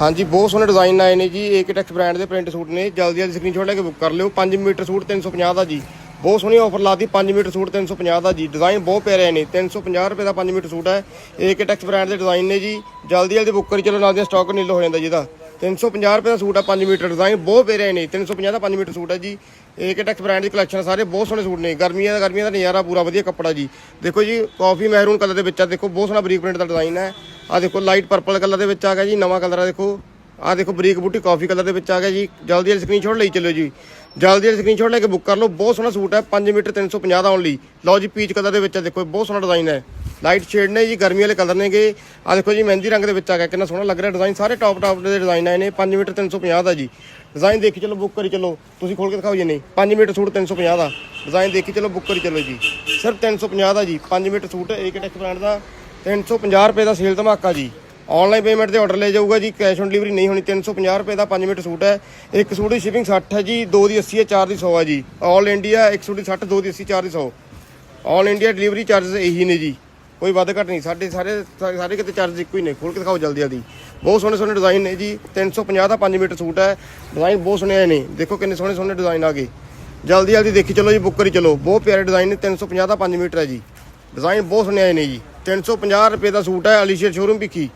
ਹਾਂਜੀ, ਬਹੁਤ ਸੋਹਣੇ ਡਿਜ਼ਾਈਨ ਆਏ ਨੇ ਜੀ। ਏਕਟੈਕਸ ਬ੍ਰਾਂਡ ਦੇ ਪ੍ਰਿੰਟ ਸੂਟ ਨੇ। ਜਲਦੀ ਜਲਦੀ ਸਕਰੀਨਸ਼ਾਟ ਲੈ ਕੇ ਬੁੱਕ ਕਰ ਲਿਓ। 5 ਮੀਟਰ ਸੂਟ 350 ਦਾ ਜੀ। ਬਹੁਤ ਸੋਹਣੀ ਆਫਰ ਲਾਤੀ 5 ਮੀਟਰ ਸੂਟ 350 ਦਾ ਜੀ। ਡਿਜ਼ਾਈਨ ਬਹੁਤ ਪਿਆਰੇ ਨੇ। 350 ਰੁਪਏ ਦਾ 5 ਮੀਟਰ ਸੂਟ ਹੈ। ਏਕਟੈਕਸ ਬ੍ਰਾਂਡ ਦੇ ਡਿਜ਼ਾਈਨ ਨੇ ਜੀ। ਜਲਦੀ ਜਲਦੀ ਬੁੱਕ ਕਰੀ ਚਲੋ, ਨਾਲ ਦੀ ਸਟਾਕ ਨੀਲ ਹੋ ਜਾਂਦਾ ਜੀ ਇਹਦਾ। 350 ਰੁਪਏ ਦਾ ਸੂਟ ਆ 5 ਮੀਟਰ ਡਿਜ਼ਾਈਨ ਬਹੁਤ ਪਿਆਰੇ ਨੇ। 350 ਦਾ 5 ਮੀਟਰ ਸੂਟ ਹੈ ਜੀ। ਏਕਟੈਕਸ ਬ੍ਰਾਂਡ ਦੀ ਕਲੈਕਸ਼ਨ ਸਾਰੇ, ਬਹੁਤ ਸੋਹਣੇ ਸੂਟ ਨੇ। ਗਰਮੀਆਂ ਦਾ ਗਰਮੀਆਂ ਦਾ ਨਜ਼ਾਰਾ ਪੂਰਾ ਵਧੀਆ ਕੱਪੜਾ ਜੀ। ਦੇਖੋ ਜੀ ਕਾਫੀ ਮਹਿਰੂਨ ਕਲਰ ਦੇ ਵਿੱਚ ਆ। ਦੇਖੋ, ਬਹੁਤ ਸੋਹਣਾ ਬਰੀਕ ਪ੍ਰਿੰਟ ਦਾ ਡਿਜ਼ਾਈਨ ਹੈ ਆ ਦੇਖੋ ਲਾਈਟ ਪਰਪਲ ਕਲਰ ਦੇ ਵਿੱਚ ਆ ਗਿਆ ਜੀ, ਨਵਾਂ ਕਲਰ ਆ ਦੇਖੋ। ਆ ਦੇਖੋ, ਬਰੀਕ ਬੂਟੀ ਕਾਫੀ ਕਲਰ ਦੇ ਵਿੱਚ ਆ ਗਿਆ ਜੀ। ਜਲਦੀ ਜਲਦੀ ਸਕਰੀਨਸ਼ਾਟ ਲਈ ਚੱਲਿਓ ਜੀ। ਜਲਦੀ ਜਲਦੀ ਸਕਰੀਨਸ਼ਾਟ ਲੈ ਕੇ ਬੁੱਕ ਕਰ ਲਓ। ਬਹੁਤ ਸੋਹਣਾ ਸੂਟ ਹੈ 5 ਮੀਟਰ 350 ਦਾ ਓਨਲੀ ਲਓ ਜੀ ਪੀਚ ਕਲਰ ਦੇ ਵਿੱਚ ਆ। ਦੇਖੋ ਬਹੁਤ ਸੋਹਣਾ ਡਿਜ਼ਾਈਨ ਹੈ ਲਾਈਟ ਸ਼ੇਡ ਨੇ ਜੀ, ਗਰਮੀ ਵਾਲੇ ਕਲਰ ਨੇਗੇ। ਆ ਦੇਖੋ ਜੀ, ਮਹਿੰਦੀ ਰੰਗ ਦੇ ਵਿੱਚ ਆ ਗਿਆ, ਕਿੰਨਾ ਸੋਹਣਾ ਲੱਗ ਰਿਹਾ ਡਿਜ਼ਾਈਨ ਸਾਰੇ ਟੌਪ ਟੌਪ ਦੇ ਡਿਜ਼ਾਈਨ ਆਏ ਨੇ 5 ਮੀਟਰ 350 ਦਾ ਜੀ। ਡਿਜ਼ਾਈਨ ਦੇਖੀ ਚਲੋ ਬੁੱਕ ਕਰੀ ਚਲੋ। ਤੁਸੀਂ ਖੋਲ ਕੇ ਦਿਖਾਓ ਜੀ ਨਹੀਂ 5 ਮੀਟਰ ਸੂਟ 350 ਦਾ। ਡਿਜ਼ਾਈਨ ਦੇਖੀ ਚਲੋ ਬੁੱਕ ਕਰੀ ਚਲੋ ਜੀ। ਸਿਰਫ 350 ਦਾ ਜੀ 5 ਮੀਟਰ ਸੂਟ ਏਕਟੈਕਸ ਬ੍ਰਾਂਡ ਦਾ। 350 ਰੁਪਏ ਦਾ ਸੇਲ ਧਮਾਕਾ ਜੀ। ਆਨਲਾਈਨ ਪੇਮੈਂਟ ਤੇ ਆਰਡਰ ਲੈ ਜਾਊਗਾ ਜੀ ਕੈਸ਼ ਔਨ ਡਿਲੀਵਰੀ ਨਹੀਂ ਹੋਣੀ 350 ਰੁਪਏ ਦਾ 5 ਮੀਟਰ ਸੂਟ ਹੈ। ਇੱਕ ਸੂਟ ਦੀ ਸ਼ਿਪਿੰਗ 60 ਹੈ ਜੀ, ਦੋ ਦੀ 80 ਹੈ, ਚਾਰ ਦੀ 100 ਹੈ ਜੀ। ਆਲ ਇੰਡੀਆ ਇੱਕ ਸੂਟ ਦੀ 60 ਦੋ ਦੀ 80 ਚਾਰ ਦੀ 100 ਆਲ ਇੰਡੀਆ ਡਿਲੀਵਰੀ ਚਾਰजेस ਇਹੀ ਨੇ ਜੀ। ਕੋਈ ਵੱਧ ਘੱਟ ਨਹੀਂ। ਸਾਡੇ ਸਾਰੇ ਸਾਰੇ ਕਿਤੇ ਚਾਰਜ ਇੱਕੋ ਹੀ ਨੇ। ਖੋਲ ਕੇ ਦਿਖਾਓ ਜਲਦੀ ਜਲਦੀ। ਬਹੁਤ ਸੋਹਣੇ ਸੋਹਣੇ ਡਿਜ਼ਾਈਨ ਨੇ ਜੀ। 350 ਦਾ 5 ਮੀਟਰ ਸੂਟ ਹੈ। ਡਿਜ਼ਾਈਨ ਬਹੁਤ ਸੋਹਣੇ ਆਏ ਨੇ। ਦੇਖੋ ਕਿੰਨੇ ਸੋਹਣੇ ਸੋਹਣੇ ਡਿਜ਼ਾਈਨ ਆ ਗਏ। ਜਲਦੀ ਜਲਦੀ ਦੇਖੀ ਚਲੋ ਜੀ ਬੁੱਕ ਕਰੀ ਚਲੋ। ਬਹੁਤ ਪਿਆਰੇ ਡਿਜ਼ਾਈਨ ਨੇ। 350 ਦਾ 5 ਮੀਟਰ ਹੈ ਜੀ। ਡਿਜ਼ਾਈਨ ਬਹੁਤ ਸੋਹਣੇ ਆਏ ਨੇ ਜੀ। 350 ਰੁਪਏ ਦਾ ਸੂਟ ਹੈ ਅਲੀਸ਼ੀਅਰ ਸ਼ੋਰੂਮ ਵਿਖੀ